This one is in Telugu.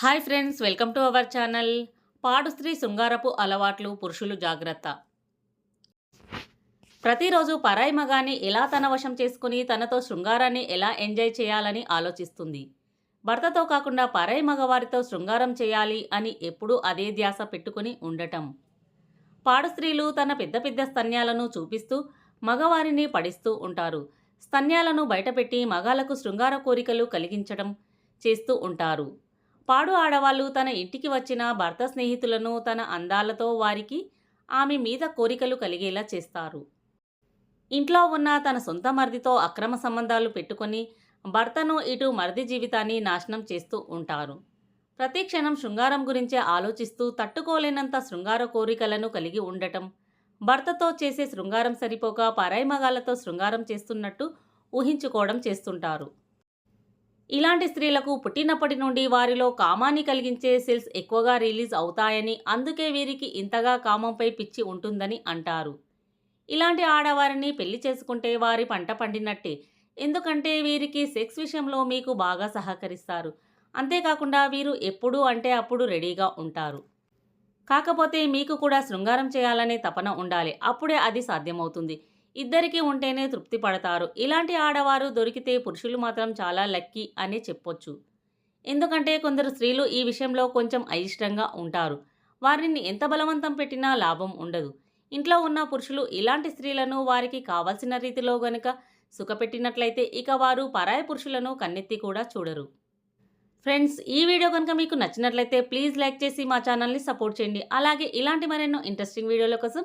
Hi friends welcome to our channel. పాడు స్త్రీ శృంగారపు అలవాట్లు పురుషులు జాగ్రత్త. ప్రతిరోజు పరాయి మగాన్ని ఎలా తన వశం చేసుకుని తనతో శృంగారాన్ని ఎలా ఎంజాయ్ చేయాలని ఆలోచిస్తుంది. భర్తతో కాకుండా పరాయి మగవారితో శృంగారం చేయాలి అని ఎప్పుడూ అదే ధ్యాస పెట్టుకుని ఉండటం. పాడు స్త్రీలు తన పెద్ద పెద్ద స్తన్యాలను చూపిస్తూ మగవారిని పడిస్తూ ఉంటారు. స్తన్యాలను బయటపెట్టి మగాలకు శృంగార కోరికలు కలిగించడం చేస్తూ ఉంటారు. పాడు ఆడవాళ్ళు తన ఇంటికి వచ్చిన భర్త స్నేహితులను తన అందాలతో వారికి ఆమె మీద కోరికలు కలిగేలా చేస్తారు. ఇంట్లో ఉన్న తన సొంత మరిదితో అక్రమ సంబంధాలు పెట్టుకొని భర్తను ఇటు మర్ది జీవితాన్ని నాశనం చేస్తూ ఉంటారు. ప్రతి క్షణం శృంగారం గురించే ఆలోచిస్తూ తట్టుకోలేనంత శృంగార కోరికలను కలిగి ఉండటం భర్తతో చేసే శృంగారం సరిపోక పరాయి మగాలతో శృంగారం చేస్తున్నట్టు ఊహించుకోవడం చేస్తుంటారు. ఇలాంటి స్త్రీలకు పుట్టినప్పటి నుండి వారిలో కామాన్ని కలిగించే సెల్స్ ఎక్కువగా రిలీజ్ అవుతాయని అందుకే వీరికి ఇంతగా కామంపై పిచ్చి ఉంటుందని అంటారు. ఇలాంటి ఆడవారిని పెళ్ళి చేసుకుంటే వారి పంట పండినట్టే. ఎందుకంటే వీరికి సెక్స్ విషయంలో మీకు బాగా సహకరిస్తారు. అంతేకాకుండా వీరు ఎప్పుడు అంటే అప్పుడు రెడీగా ఉంటారు. కాకపోతే మీకు కూడా శృంగారం చేయాలనే తపన ఉండాలి. అప్పుడే అది సాధ్యమవుతుంది. ఇద్దరికీ ఉంటేనే తృప్తి పడతారు. ఇలాంటి ఆడవారు దొరికితే పురుషులు మాత్రం చాలా లక్కీ అనే చెప్పొచ్చు. ఎందుకంటే కొందరు స్త్రీలు ఈ విషయంలో కొంచెం అయిష్టంగా ఉంటారు. వారిని ఎంత బలవంతం పెట్టినా లాభం ఉండదు. ఇంట్లో ఉన్న పురుషులు ఇలాంటి స్త్రీలను వారికి కావలసిన రీతిలో గనుక సుఖపెట్టినట్లయితే ఇక వారు పరాయి పురుషులను కన్నెత్తి కూడా చూడరు. ఫ్రెండ్స్ ఈ వీడియో కనుక మీకు నచ్చినట్లయితే ప్లీజ్ లైక్ చేసి మా ఛానల్ని సపోర్ట్ చేయండి. అలాగే ఇలాంటి మరెన్నో ఇంట్రెస్టింగ్ వీడియోల కోసం